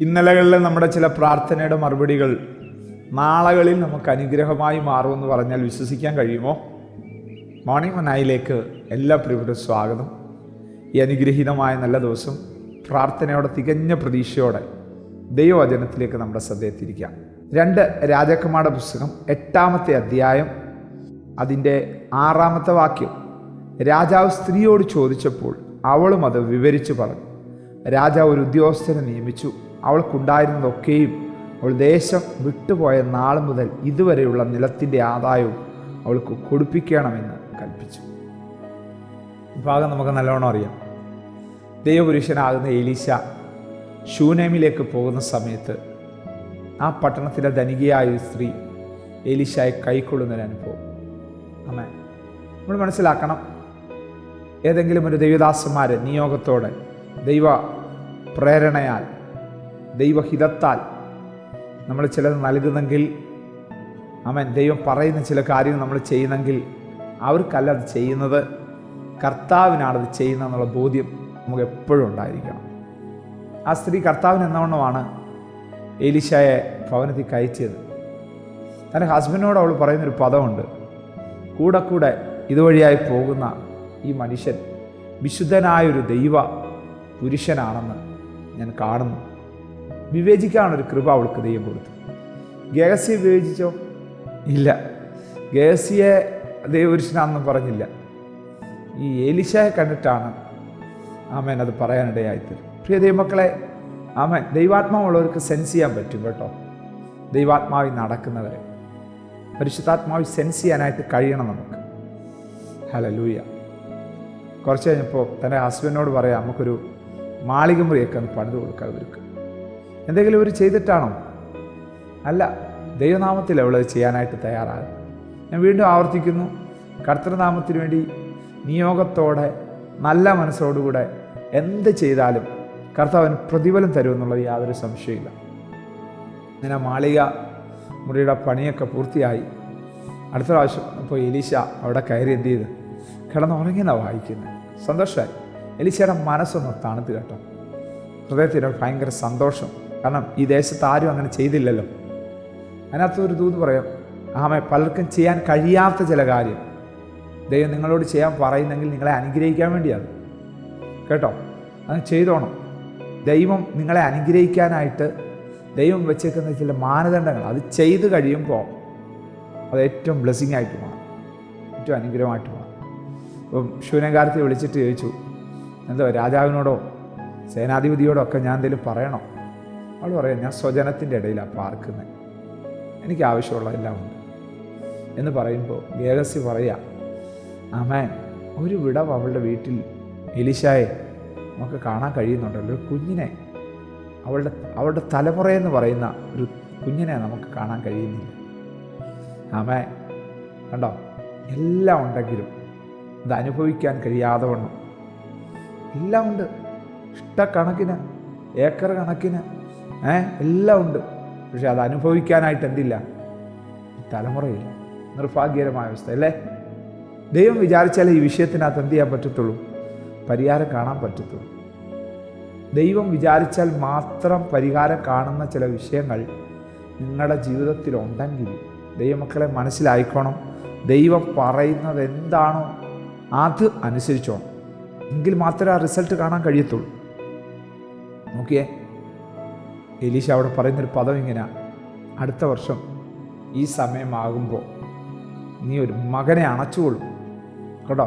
ഇന്നലകളിൽ നമ്മുടെ ചില പ്രാർത്ഥനയുടെ മറുപടികൾ നാളകളിൽ നമുക്ക് അനുഗ്രഹമായി മാറുമെന്ന് പറഞ്ഞാൽ വിശ്വസിക്കാൻ കഴിയുമോ? മോർണിംഗ് മനായിലേക്ക് എല്ലാ പ്രിയപ്പെട്ട സ്വാഗതം. ഈ അനുഗ്രഹീതമായ നല്ല ദിവസം പ്രാർത്ഥനയോടെ തികഞ്ഞ പ്രതീക്ഷയോടെ ദൈവവചനത്തിലേക്ക് നമ്മുടെ ശ്രദ്ധയെത്തിരിക്കാം രണ്ട് രാജാക്കന്മാരുടെ പുസ്തകം എട്ടാമത്തെ അധ്യായം അതിന്റെ ആറാമത്തെ വാക്യം. രാജാവ് സ്ത്രീയോട് ചോദിച്ചപ്പോൾ അവളും അത് വിവരിച്ചു പറഞ്ഞു. രാജാവ് ഒരു ഉദ്യോഗസ്ഥനെ നിയമിച്ചു. അവൾക്കുണ്ടായിരുന്നതൊക്കെയും അവൾ ദേശം വിട്ടുപോയ നാൾ മുതൽ ഇതുവരെയുള്ള നിലത്തിന്റെ ആദായവും അവൾക്ക് കൊടുപ്പിക്കണമെന്ന് കൽപ്പിച്ചു. ഭാഗം നമുക്ക് നല്ലോണം അറിയാം. ദൈവപുരുഷനാകുന്ന എലീശ ഷൂനേമിലേക്ക് പോകുന്ന സമയത്ത് ആ പട്ടണത്തിലെ ധനികയായ ഒരു സ്ത്രീ എലീശായെ കൈക്കൊള്ളുന്നൊരു അനുഭവം. അമ്മ നമ്മൾ മനസ്സിലാക്കണം. ഏതെങ്കിലും ഒരു ദൈവദാസന്മാർ നിയോഗത്തോടെ ദൈവ പ്രേരണയാൽ ദൈവഹിതത്താൽ നമ്മൾ ചിലത് നൽകുന്നെങ്കിൽ അവൻ ദൈവം പറയുന്ന ചില കാര്യങ്ങൾ നമ്മൾ ചെയ്യുന്നെങ്കിൽ അവർക്കല്ല അത് ചെയ്യുന്നത്. കർത്താവിനാണത് ചെയ്യുന്നതെന്നുള്ള ബോധ്യം നമുക്ക് എപ്പോഴും ഉണ്ടായിരിക്കണം. ആ സ്ത്രീ കർത്താവിന് എന്നവണ്ണമാണ് എലിശയെ ഭവനത്തിൽ കയറ്റിയത്. തന്റെ ഹസ്ബൻഡിനോട് അവൾ പറയുന്നൊരു പദമുണ്ട്. കൂടെ കൂടെ ഇതുവഴിയായി പോകുന്ന ഈ മനുഷ്യൻ വിശുദ്ധനായൊരു ദൈവ പുരുഷനാണെന്ന് ഞാൻ കാണുന്നു. വിവേചിക്കാനൊരു കൃപ അവൾക്ക് ദൈവം കൊടുത്തു. ഗേഹസിയെ വിവേചിച്ചോ? ഇല്ല. ഗേഹസിയെ ദൈവപുരുഷനാണെന്നും പറഞ്ഞില്ല. ഈ ഏലിശയെ കണ്ടിട്ടാണ് ആമേൻ അത് പറയാനിടയായിത്തരും. പ്രിയ ദൈവമക്കളെ ആമേൻ. ദൈവാത്മാവുള്ളവർക്ക് സെൻസ് ചെയ്യാൻ പറ്റും കേട്ടോ. ദൈവാത്മാവിൽ നടക്കുന്നവരെ. പരിശുദ്ധാത്മാവി സെൻസ് ചെയ്യാനായിട്ട് കഴിയണം നമുക്ക്. ഹലോ ലൂയ കുറച്ച് കഴിഞ്ഞപ്പോൾ തന്റെ ഹസ്ബൻഡിനോട് പറയാം നമുക്കൊരു മാളിക മുറിയൊക്കെ ഒന്ന് പണിത് കൊടുക്കാം ഇവർക്ക്. എന്തെങ്കിലും ഒരു ചെയ്തിട്ടാണോ? അല്ല ദൈവനാമത്തിൽ അവൾ ചെയ്യാനായിട്ട് തയ്യാറാകും ഞാൻ വീണ്ടും ആവർത്തിക്കുന്നു. കർത്തൃനാമത്തിന് വേണ്ടി നിയോഗത്തോടെ നല്ല മനസ്സോടുകൂടെ എന്ത് ചെയ്താലും കർത്താവിന് പ്രതിഫലം തരുമെന്നുള്ളത് യാതൊരു സംശയമില്ല അങ്ങനെ മാളിക മുറിയുടെ പണിയൊക്കെ പൂർത്തിയായി. അടുത്ത പ്രാവശ്യം അപ്പോൾ എലീശ അവിടെ കയറി എന്ത് ചെയ്ത്? കിടന്നുറങ്ങിയാണ് വായിക്കുന്നത് സന്തോഷമായി എലീശയുടെ മനസ്സൊന്ന് തണുത്ത് കേട്ടോ. ഹൃദയത്തിന് ഭയങ്കര സന്തോഷം. കാരണം ഈ ദേശത്ത് ആരും അങ്ങനെ ചെയ്തില്ലല്ലോ. അതിനകത്ത് ഒരു ദൂത് പറയാം ആമെ പലർക്കും ചെയ്യാൻ കഴിയാത്ത ചില കാര്യം. ദൈവം നിങ്ങളോട് ചെയ്യാൻ പറയുന്നെങ്കിൽ നിങ്ങളെ അനുഗ്രഹിക്കാൻ വേണ്ടിയാണ്. കേട്ടോ? അത് ചെയ്തോണം. ദൈവം നിങ്ങളെ അനുഗ്രഹിക്കാനായിട്ട് ദൈവം വെച്ചേക്കുന്ന ചില മാനദണ്ഡങ്ങൾ അത് ചെയ്ത് കഴിയുമ്പോൾ അത് ഏറ്റവും ബ്ലെസ്സിങ് ആയിട്ട് മാറും. ഏറ്റവും അനുഗ്രഹമായിട്ട് മാറും. ഇപ്പം ശൂന്യകാലത്തെ വിളിച്ചിട്ട് ചോദിച്ചു എന്തോ രാജാവിനോടോ സേനാധിപതിയോടോ ഒക്കെ ഞാൻ എന്തെങ്കിലും പറയണോ? അവൾ പറയാം ഞാൻ സ്വജനത്തിന്റെ ഇടയിലാണ് പാർക്കുന്നത് എനിക്ക് ആവശ്യമുള്ള എല്ലാം ഉണ്ട്. എന്ന് പറയുമ്പോൾ ഗേഹസി പറയാം ആമേൻ. ഒരു വിടവ് അവളുടെ വീട്ടിൽ എലിശായെ നമുക്ക് കാണാൻ കഴിയുന്നുണ്ടല്ലോ. ഒരു കുഞ്ഞിനെ അവളുടെ അവളുടെ തലമുറയെന്ന് പറയുന്ന ഒരു കുഞ്ഞിനെ നമുക്ക് കാണാൻ കഴിയുന്നില്ല. ആമേ കണ്ടോ? എല്ലാം ഉണ്ടെങ്കിലും അത് അനുഭവിക്കാൻ കഴിയാതെ വണ്ണം എല്ലാം ഉണ്ട്. ഇഷ്ടക്കണക്കിന് ഏക്കർ കണക്കിന് എല്ലാം ഉണ്ട്. പക്ഷെ അത് അനുഭവിക്കാനായിട്ട് എന്തില്ല? തലമുറയില്ല നിർഭാഗ്യകരമായ അവസ്ഥ അല്ലേ? ദൈവം വിചാരിച്ചാലേ ഈ വിഷയത്തിനകത്ത് എന്ത് ചെയ്യാൻ പറ്റത്തുള്ളൂ? പരിഹാരം കാണാൻ പറ്റത്തുള്ളൂ. ദൈവം വിചാരിച്ചാൽ മാത്രം പരിഹാരം കാണുന്ന ചില വിഷയങ്ങൾ നിങ്ങളുടെ ജീവിതത്തിലുണ്ടെങ്കിൽ ദൈവമക്കളെ മനസ്സിലായിക്കോണം. ദൈവം പറയുന്നത് എന്താണോ അത് അനുസരിച്ചോണം. എങ്കിൽ മാത്രമേ ആ റിസൾട്ട് കാണാൻ കഴിയത്തുള്ളൂ. നോക്കിയേ. എലീശ അവിടെ പറയുന്നൊരു പദം ഇങ്ങനെ. അടുത്ത വർഷം ഈ സമയമാകുമ്പോൾ നീ ഒരു മകനെ അണച്ചുകൊള്ളും. കേട്ടോ?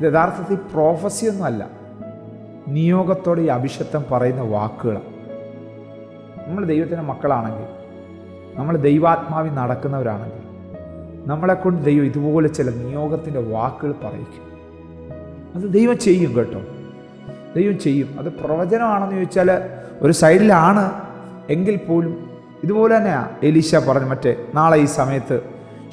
ഇത് യഥാർത്ഥത്തിൽ പ്രോഫസിയൊന്നുമല്ല നിയോഗത്തോടെ ഈ അഭിഷത്വം പറയുന്ന വാക്കുകളാണ് നമ്മൾ ദൈവത്തിന്റെ മക്കളാണെങ്കിൽ നമ്മൾ ദൈവാത്മാവിൽ നടക്കുന്നവരാണെങ്കിൽ നമ്മളെക്കൊണ്ട് ദൈവം ഇതുപോലെ ചില നിയോഗത്തിന്റെ വാക്കുകൾ പറയിക്കും. അത് ദൈവം ചെയ്യും കേട്ടോ. ദൈവം ചെയ്യും. അത് പ്രവചനമാണെന്ന് ചോദിച്ചാൽ ഒരു സൈഡിലാണ് എങ്കിൽ പോലും ഇതുപോലെ തന്നെയാണ് എലീശ പറഞ്ഞു മറ്റേ നാളെ ഈ സമയത്ത്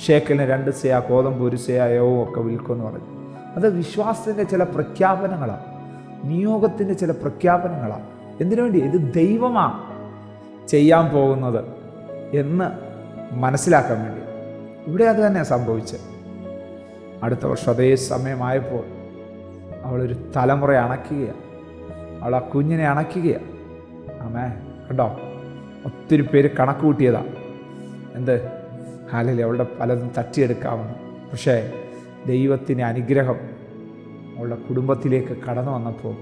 ഷേക്കലിന് രണ്ട് സേയ കോതമ്പ് ഒരു സേയയോ ഒക്കെ വിൽക്കുമെന്ന് പറഞ്ഞു. അത് വിശ്വാസത്തിന്റെ ചില പ്രഖ്യാപനങ്ങളാണ് നിയോഗത്തിന്റെ ചില പ്രഖ്യാപനങ്ങളാണ് എന്തിനു വേണ്ടി? ഇത് ദൈവമാണ് ചെയ്യാൻ പോകുന്നത് എന്ന് മനസ്സിലാക്കാൻ വേണ്ടി. ഇവിടെ അത് തന്നെയാണ് സംഭവിച്ചത്. അടുത്ത വർഷം അതേ സമയമായപ്പോൾ അവളൊരു തലമുറ അണയ്ക്കുകയാണ് അവൾ ആ കുഞ്ഞിനെ അണയ്ക്കുകയാണ് ആമേ കണ്ടോ? ഒത്തിരി പേര് കണക്ക് കൂട്ടിയതാ. എന്ത്? ഹാലിൽ അവളുടെ പലതും തട്ടിയെടുക്കാമെന്ന് പക്ഷേ ദൈവത്തിന്റെ അനുഗ്രഹം അവളുടെ കുടുംബത്തിലേക്ക് കടന്നു വന്നപ്പോൾ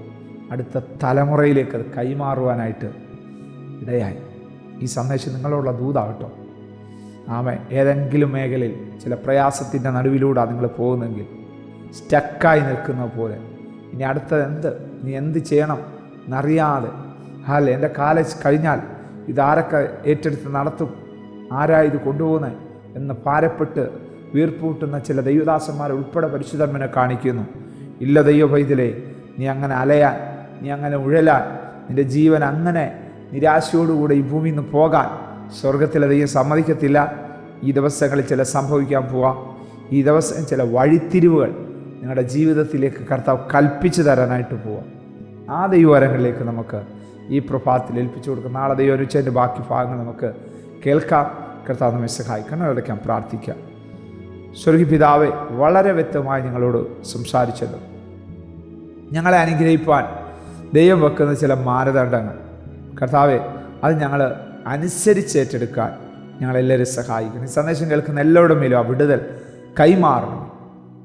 അടുത്ത തലമുറയിലേക്ക് അത് കൈമാറുവാനായിട്ട് ഇടയായി. ഈ സന്ദേശം നിങ്ങളുള്ള ദൂതാവട്ടോ ആമേ ഏതെങ്കിലും മേഖലയിൽ ചില പ്രയാസത്തിന്റെ നടുവിലൂടെ നിങ്ങൾ പോകുന്നെങ്കിൽ സ്റ്റക്കായി നിൽക്കുന്ന പോലെ ഇനി അടുത്തത് എന്ത്? നീ എന്ത് ചെയ്യണം? എന്നറിയാതെ. ഹാലെ എന്റെ കാലേജ് കഴിഞ്ഞാൽ ഇതാരൊക്കെ ഏറ്റെടുത്ത് നടത്തും? ആരാ ഇത് കൊണ്ടുപോകുന്നത് എന്ന് ഭാരപ്പെട്ട് വീർപ്പൂട്ടുന്ന ചില ദൈവദാസന്മാരെ ഉൾപ്പെടെ പരിശുദ്ധമ്മനെ കാണിക്കുന്നു. ഇല്ല ദൈവവൈദ്യലേ നീ അങ്ങനെ അലയാൻ നീ അങ്ങനെ ഉഴലാൻ നിന്റെ ജീവൻ അങ്ങനെ നിരാശയോടുകൂടെ ഈ ഭൂമിയിൽ നിന്ന് പോകാൻ സ്വർഗത്തിലെ ദൈവം സമ്മതിക്കത്തില്ല. ഈ ദിവസങ്ങളിൽ ചില സംഭവിക്കാൻ പോവാം. ഈ ദിവസം ചില വഴിത്തിരിവുകൾ നിങ്ങളുടെ ജീവിതത്തിലേക്ക് കർത്താവ് കൽപ്പിച്ചു തരാനായിട്ട് പോവാം. ആ ദൈവവരങ്ങളിലേക്ക് നമുക്ക് ഈ പ്രഭാതത്തിൽ ഏൽപ്പിച്ചു കൊടുക്കാം. നാളെ ദൈവം ഒരുച്ചതിന്റെ ബാക്കി ഭാഗങ്ങൾ നമുക്ക് കേൾക്കാം. കർത്താവ് നമ്മെ സഹായിക്കണം അടയ്ക്കാം പ്രാർത്ഥിക്കാം. സ്വർഗി പിതാവെ വളരെ വ്യക്തമായി നിങ്ങളോട് സംസാരിച്ചത്. ഞങ്ങളെ അനുഗ്രഹിപ്പാൻ ദൈവം വെക്കുന്ന ചില മാനദണ്ഡങ്ങൾ. കർത്താവെ അത് ഞങ്ങൾ അനുസരിച്ചേറ്റെടുക്കാൻ ഞങ്ങളെല്ലാവരും സഹായിക്കണം. ഈ സന്ദേശം കേൾക്കുന്ന എല്ലാവരുടെ മേലും ആ വിടുതൽ കൈമാറണം.